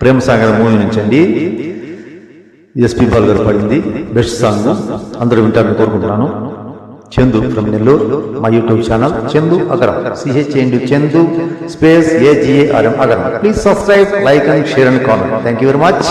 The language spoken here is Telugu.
ప్రేమ సాగర్ మూవీ నుంచి అండి. ఎస్పి బాల్ గారు పడింది బెస్ట్ సాంగ్. అందరూ వింటారని కోరుకుంటున్నాను. చందు ఫ్రమ్ నెల్లూరు మా YouTube channel Chandu Agaram. C H N D U Chandu space A G A R M Agaram. Please subscribe like and share and comment thank you very much